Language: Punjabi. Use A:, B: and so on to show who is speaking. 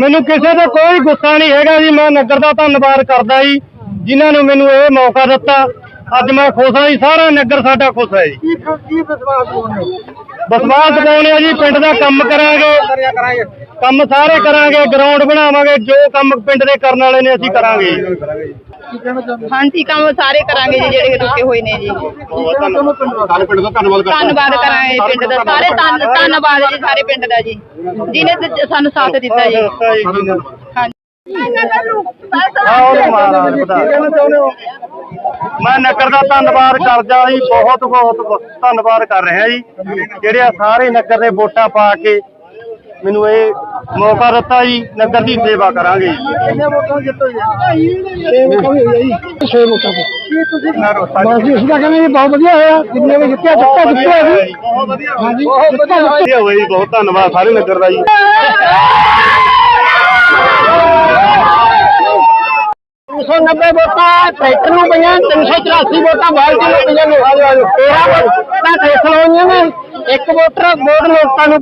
A: ਮੈਨੂੰ ਕਿਸੇ ਦਾ ਕੋਈ ਗੁੱਸਾ ਨਹੀਂ ਹੈਗਾ ਜੀ। ਮੈਂ ਨਗਰ ਦਾ ਧੰਨਵਾਦ ਕਰਦਾ ਜੀ, ਜਿਨ੍ਹਾਂ ਨੇ ਮੈਨੂੰ ਇਹ ਮੌਕਾ ਦਿੱਤਾ। ਅੱਜ ਮੈਂ ਖੁਸ਼ ਹਾਂ ਜੀ, ਸਾਰਾ ਨਗਰ ਸਾਡਾ ਖੁਸ਼ ਹੈ ਜੀ।
B: ਕੀ ਵਿਸ਼ਵਾਸ ਹੋਣੇ
A: ਵਿਸ਼ਵਾਸ ਪਾਉਣੇ ਆ ਜੀ ਪਿੰਡ ਦਾ ਕੰਮ ਕਰਾਂਗੇ। ਕੰਮ ਸਾਰੇ ਕਰਾਂਗੇ ਗਰਾਊਂਡ ਬਣਾਵਾਂਗੇ ਜੋ ਕੰਮ ਪਿੰਡ ਦੇ ਕਰਨ ਵਾਲੇ ਨੇ ਅਸੀਂ ਕਰਾਂਗੇ।
C: ਹਾਂਜੀ ਕੰਮ ਸਾਰੇ ਕਰਾਂਗੇ ਜੀ ਜਿਹੜੇ ਰੁਕੇ ਹੋਏ ਨੇ ਜੀ।
A: ਸਾਰੇ ਪਿੰਡ ਦਾ ਧੰਨਵਾਦ
C: ਧੰਨਵਾਦ ਕਰਾਂਗੇ ਪਿੰਡ ਦਾ ਸਾਰੇ ਧੰਨ- ਧੰਨਵਾਦ ਜੀ ਸਾਰੇ ਪਿੰਡ ਦਾ ਜੀ। ਜਿਹਨੇ ਸਾਨੂੰ ਸਾਥ ਦਿੱਤਾ ਜੀ। ਹਾਂਜੀ।
A: ਆਓ ਮਹਾਰਾਜ ਵਧਾ
B: ਕੀ ਕਹਿਣਾ ਚਾਹੁੰਦੇ ਹੋ?
A: ਮੈਂ ਨਗਰ ਦਾ ਧੰਨਵਾਦ ਕਰਦਾ ਜੀ ਬਹੁਤ ਬਹੁਤ ਧੰਨਵਾਦ ਕਰ ਰਿਹਾ ਜੀ। ਜਿਹੜੇ ਸਾਰੇ ਨਗਰ ਦੇ ਵੋਟਾਂ ਪਾ ਕੇ ਮੈਨੂੰ ਇਹ ਮੌਕਾ ਦਿੱਤਾ ਜੀ ਨਗਰ ਦੀ ਸੇਵਾ ਕਰਾਂਗੇ ਜੀ।
B: ਕਿੰਨੇ ਵੋਟਾਂ ਜਿੱਤੋ ਜੀ? 6 ਵੋਟਾਂ ਹੋਈ ਜੀ। 6 ਵੋਟਾਂ ਕੀ ਤੁਸੀਂ ਬਸ ਇਸ ਦਾ ਕਹਿੰਦੇ ਜੀ ਬਹੁਤ ਵਧੀਆ ਹੋਇਆ। ਜਿੰਨੇ ਵੀ ਜਿੱਤਿਆ ਜਿੱਤਿਆ ਜਿੱਤਿਆ ਜੀ।
A: ਬਹੁਤ ਵਧੀਆ ਹੋਇਆ ਜੀ ਬਹੁਤ ਧੰਨਵਾਦ ਸਾਰੇ ਨਗਰ ਦਾ ਜੀ।
B: ਸੌ ਨੱਬੇ ਵੋਟਾਂ ਟਰੈਕਟਰ ਨੂੰ ਪਈਆਂ 384 ਵੋਟਾਂ ਬਾਲਟੀ ਨੂੰ ਪਈਆਂ ਨੇ। ਤੇਰਾਂ ਵੋਟਾਂ ਠੇਕਲ ਹੋਈਆਂ ਨੇ। ਇੱਕ ਵੋਟਰ ਵੋਟ ਲੋਕਾਂ ਨੂੰ